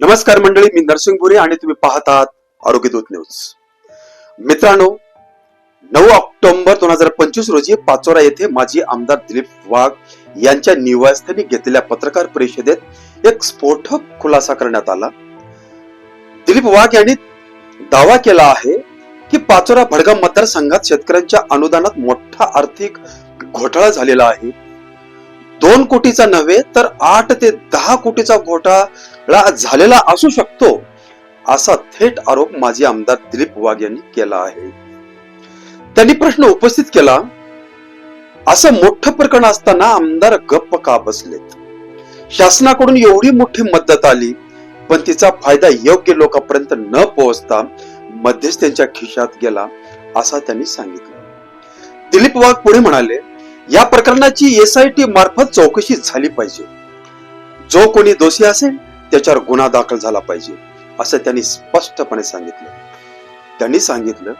नमस्कार मंडळी मी नरसिंहपुरी आणि तुम्ही पाहत आहात आरोग्यदूत न्यूज. मित्रांनो नऊ ऑक्टोबर दोन हजार पंचवीस रोजी पाचोरा येथे माजी आमदार दिलीप वाघ यांच्या निवासस्थानी घेतलेल्या पत्रकार परिषदेत एक स्फोटक खुलासा करण्यात आला. दिलीप वाघ यांनी दावा केला आहे की पाचोरा भडगाम मतदारसंघात शेतकऱ्यांच्या अनुदानात मोठा आर्थिक घोटाळा झालेला आहे. दोन कोटीचा नव्हे तर आठ ते दहा कोटीचा घोटाळा झालेला असू शकतो असा थेट आरोप माजी आमदार दिलीप वाघ यांनी केला आहे. त्यांनी प्रश्न उपस्थित केला असं मोठं प्रकरण असताना आमदार गप्प का बसलेत? शासनाकडून एवढी मोठी मदत आली पण तिचा फायदा योग्य लोकांपर्यंत न पोहोचता मध्यस्थ्यांच्या खिशात गेला असा त्यांनी सांगितलं. दिलीप वाघ पुढे म्हणाले या प्रकरणाची एसआयटी मार्फत चौकशी झाली पाहिजे. जो कोणी दोषी असेल त्याच्यावर गुन्हा दाखल झाला पाहिजे असं त्यांनी स्पष्टपणे सांगितलं. त्यांनी सांगितलं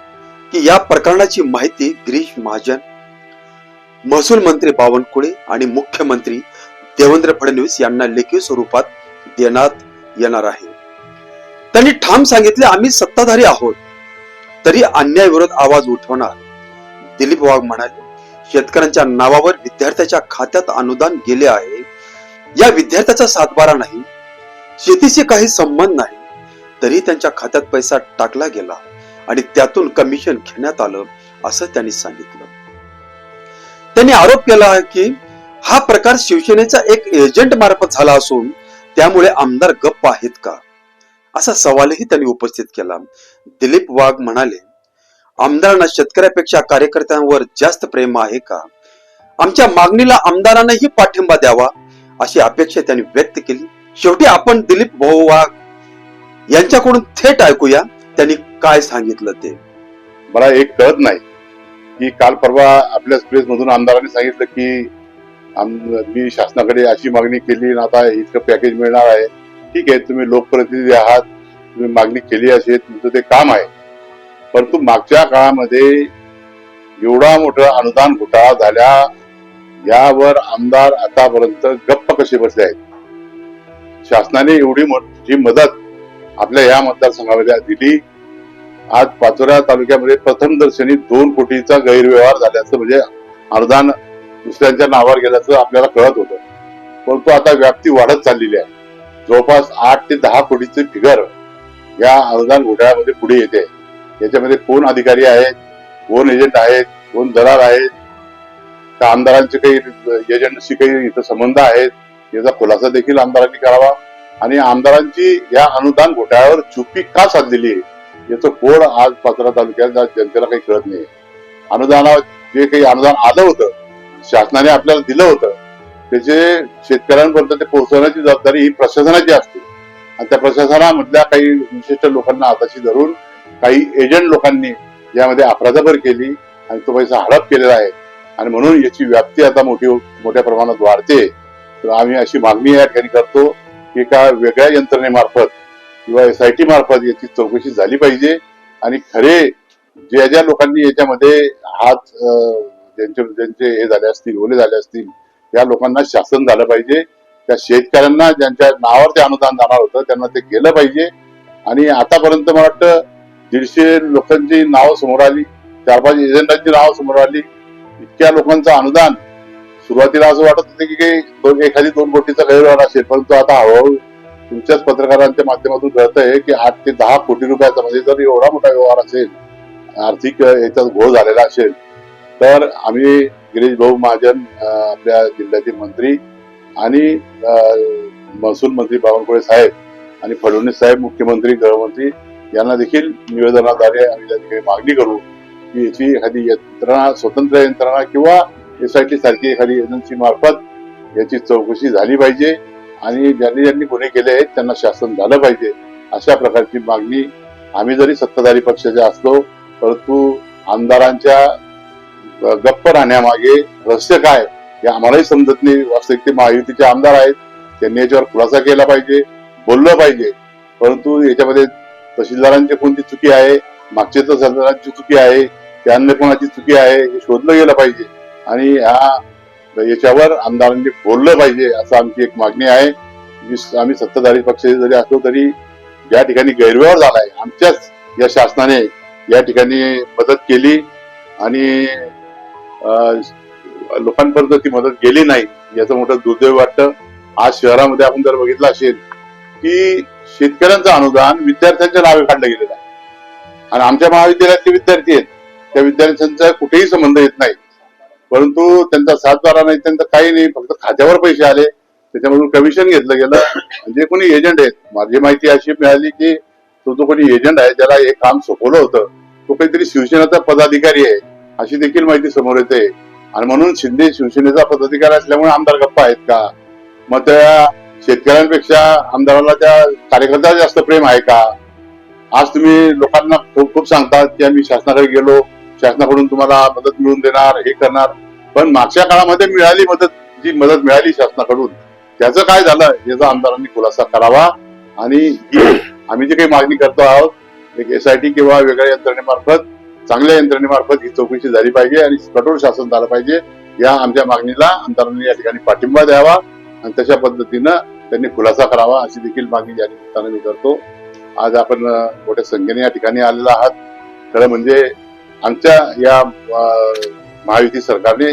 की या प्रकरणाची माहिती गिरीश महाजन महसूल मंत्री बावनकुळे आणि मुख्यमंत्री देवेंद्र फडणवीस यांना लेखी स्वरूपात देण्यात येणार आहे. त्यांनी ठाम सांगितले आम्ही सत्ताधारी आहोत तरी अन्याय विरोध आवाज उठवणार. दिलीप वाघ म्हणाले शेतकऱ्यांच्या नावावर विद्यार्थ्याच्या खात्यात अनुदान गेले आहे. या विद्यार्थ्याचा सातबारा नाही शेतीशी काही संबंध नाही तरी त्यांच्या खात्यात पैसा टाकला गेला आणि त्यातून कमिशन घेण्यात आलं असं त्यांनी सांगितलं. त्यांनी आरोप केला आहे की हा प्रकार शिवसेनेचा एक एजंट मार्फत झाला असून त्यामुळे आमदार गप्प आहेत का? असा सवालही त्यांनी उपस्थित केला. दिलीप वाघ म्हणाले आमदारांना शेतकऱ्यापेक्षा कार्यकर्त्यांवर जास्त प्रेम आहे का? आमच्या मागणीला आमदारांनाही पाठिंबा द्यावा अशी अपेक्षा त्यांनी व्यक्त केली. शेवटी आपण दिलीप भाऊ वाघ यांच्याकडून थेट ऐकूया त्यांनी काय सांगितलं ते. मला एक कळत नाही की काल परवा आपल्या प्रेस मधून आमदारांनी सांगितलं की मी शासनाकडे अशी मागणी केली आणि आता इतकं पॅकेज मिळणार आहे. ठीक आहे तुम्ही लोकप्रतिनिधी आहात तुम्ही मागणी केली असेल तुमचं ते काम आहे. परंतु मागच्या काळामध्ये एवढा मोठा अनुदान घोटाळा झाल्या यावर आमदार आतापर्यंत गप्प कसे बसले आहेत? शासनाने एवढी मोठी मदत आपल्या या मतदारसंघामध्ये दिली. आज पाचोरा तालुक्यामध्ये प्रथम दर्शनी दोन कोटीचा गैरव्यवहार झाल्याचं म्हणजे अनुदान दुसऱ्यांच्या नावावर गेल्याचं आपल्याला कळत होतं. परंतु आता व्याप्ती वाढत चाललेली आहे. जवळपास आठ ते दहा कोटीचे फिगर या अनुदान घोटाळ्यामध्ये पुढे येते. याच्यामध्ये कोण अधिकारी आहेत कोण एजंट आहेत कोण दलाल आहेत त्या आमदारांचे काही एजंटशी काही इथं संबंध आहेत याचा खुलासा देखील आमदारांनी करावा. आणि आमदारांची या अनुदान घोटाळ्यावर चुकी का साधलेली आहे याचं कोड आज पाचोरा तालुक्यात जनतेला काही कळत नाही. अनुदाना जे काही अनुदान आलं होतं शासनाने आपल्याला दिलं होतं त्याचे शेतकऱ्यांपर्यंत ते पोहोचवण्याची जबाबदारी ही प्रशासनाची असते. आणि त्या प्रशासनामधल्या काही विशिष्ट लोकांना हाताशी धरून काही एजंट लोकांनी यामध्ये अफरातफर केली आणि तो पैसा हडप केलेला आहे. आणि म्हणून याची व्याप्ती आता मोठी हो- मोठ्या प्रमाणात वाढते. तर आम्ही अशी मागणी या ठिकाणी करतो की एका वेगळ्या यंत्रणेमार्फत किंवा एस आय टी मार्फत याची चौकशी झाली पाहिजे. आणि खरे ज्या ज्या लोकांनी याच्यामध्ये हात ज्यांचे ज्यांचे हे झाले असतील ओले झाले असतील या लोकांना शासन झालं पाहिजे. त्या शेतकऱ्यांना ज्यांच्या नावावर ते अनुदान जाणार होतं त्यांना ते गेलं पाहिजे. आणि आतापर्यंत मला वाटतं दीडशे लोकांची नावं समोर आली चार पाच एजंटांची नावं समोर आली. इतक्या लोकांचं अनुदान सुरुवातीला असं वाटत होतं की काही दोन एखादी दोन कोटीचा गैरव्यवहार असेल परंतु आता हळूहळू तुमच्याच पत्रकारांच्या माध्यमातून कळत आहे की आठ ते दहा कोटी रुपयाचा म्हणजे जर एवढा मोठा व्यवहार असेल आर्थिक याचा घोळ झालेला असेल तर आम्ही गिरीश भाऊ महाजन आपल्या जिल्ह्यातील मंत्री आणि महसूल मंत्री बावनकुळे साहेब आणि फडणवीस साहेब मुख्यमंत्री गृहमंत्री यांना देखील निवेदनाद्वारे आम्ही त्या ठिकाणी मागणी करू की याची एखादी यंत्रणा स्वतंत्र यंत्रणा किंवा एस आय टी सारखी एखादी एजन्सी मार्फत याची चौकशी झाली पाहिजे आणि ज्यांनी ज्यांनी गुन्हे केले आहेत त्यांना शासन झालं पाहिजे अशा प्रकारची मागणी आम्ही जरी सत्ताधारी पक्षाचे असलो परंतु आमदारांच्या गप्प राहण्यामागे रहस्य काय हे आम्हालाही समजत नाही. वास्तविक ते महायुतीचे आमदार आहेत त्यांनी याच्यावर खुलासा केला पाहिजे बोललं पाहिजे. परंतु याच्यामध्ये तहसीलदारांची कोणती चुकी आहे मागच्या तहसीलदारांची चुकी आहे त्या अन्य कोणाची चुकी आहे हे शोधलं गेलं पाहिजे. आणि ह्या याच्यावर आमदारांनी बोललं पाहिजे असं आमची एक मागणी आहे. आम्ही सत्ताधारी पक्ष जरी असलो तरी या ठिकाणी गैरव्यवहार झालाय आमच्याच या शासनाने या ठिकाणी मदत केली आणि अं, लोकांपर्यंत ती मदत गेली नाही याचं मोठं दुर्दैव वाटतं. आज शहरामध्ये आपण जर बघितलं असेल की शेतकऱ्यांचं अनुदान विद्यार्थ्यांच्या नावे काढलं गेलेलं आहे. आणि आमच्या महाविद्यालयातले विद्यार्थी आहेत त्या विद्यार्थ्यांचा कुठेही संबंध येत नाही. परंतु त्यांचा सातबारा नाही त्यांचं काही नाही फक्त खात्यावर पैसे आले. त्याच्यामधून कमिशन घेतलं गेलं. जे कोणी एजंट आहेत माझी माहिती अशी मिळाली की तो जो कोणी एजंट आहे ज्याला हे काम सोपवलं होतं तो काहीतरी शिवसेनेचा पदाधिकारी आहे अशी देखील माहिती समोर येते. आणि म्हणून शिंदे शिवसेनेचा पदाधिकारी असल्यामुळे आमदार गप्पा आहेत का? मग त्या शेतकऱ्यांपेक्षा आमदाराला त्या कार्यकर्त्याला जास्त प्रेम आहे का? आज तुम्ही लोकांना खूप खूप सांगतात की आम्ही शासनाकडे गेलो शासनाकडून तुम्हाला मदत मिळून देणार हे करणार. पण मागच्या काळामध्ये मिळाली मदत जी मदत मिळाली शासनाकडून त्याचं काय झालं? याचा आमदारांनी खुलासा करावा. आणि आम्ही जी काही मागणी करतो आहोत एक एसआयटी किंवा वेगळ्या यंत्रणेमार्फत चांगल्या यंत्रणेमार्फत ही चौकशी झाली पाहिजे आणि कठोर शासन झालं पाहिजे. या आमच्या मागणीला आमदारांनी या ठिकाणी पाठिंबा द्यावा. आणि तशा पद्धतीनं त्यांनी खुलासा करावा अशी देखील मागणी या निमित्तानं मी करतो. आज आपण मोठ्या संख्येने या ठिकाणी आलेला आहात. खरं म्हणजे आमच्या या महायुती सरकारने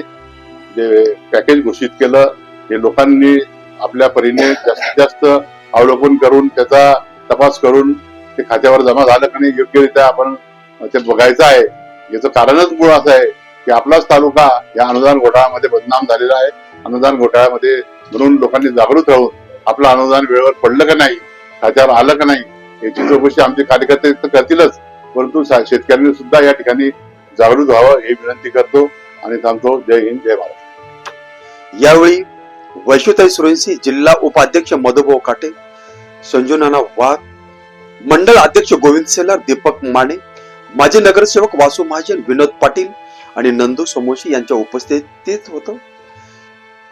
जे पॅकेज घोषित केलं हे लोकांनी आपल्या परीने जास्तीत जास्त अवलोकन करून त्याचा तपास करून ते खात्यावर जमा झालं का नाही योग्यरित्या आपण ते बघायचं आहे. याचं कारणच मूळ असं आहे की आपलाच तालुका या अनुदान घोटाळ्यामध्ये बदनाम झालेला आहे. अनुदान घोटाळ्यामध्ये म्हणून लोकांनी जागृत राहून आपलं अनुदान वेळेवर पडलं का नाही खात्यावर आलं का नाही याची चौकशी आमचे कार्यकर्ते तर करतीलच. परंतु शेतकऱ्यांनी सुद्धा या ठिकाणी जागृत व्हावं हे विनंती करतो आणि थांबतो जय हिंद जय महाराष्ट्र यावेळी वैश्वताई सुरेंसी जिल्हा उपाध्यक्ष मधुभाऊ काटे संजू नाना वाघ मंडळ अध्यक्ष गोविंद सेलर दीपक माने माजी नगरसेवक वासू महाजन विनोद पाटील आणि नंदू समोशी यांच्या उपस्थितीत होतं.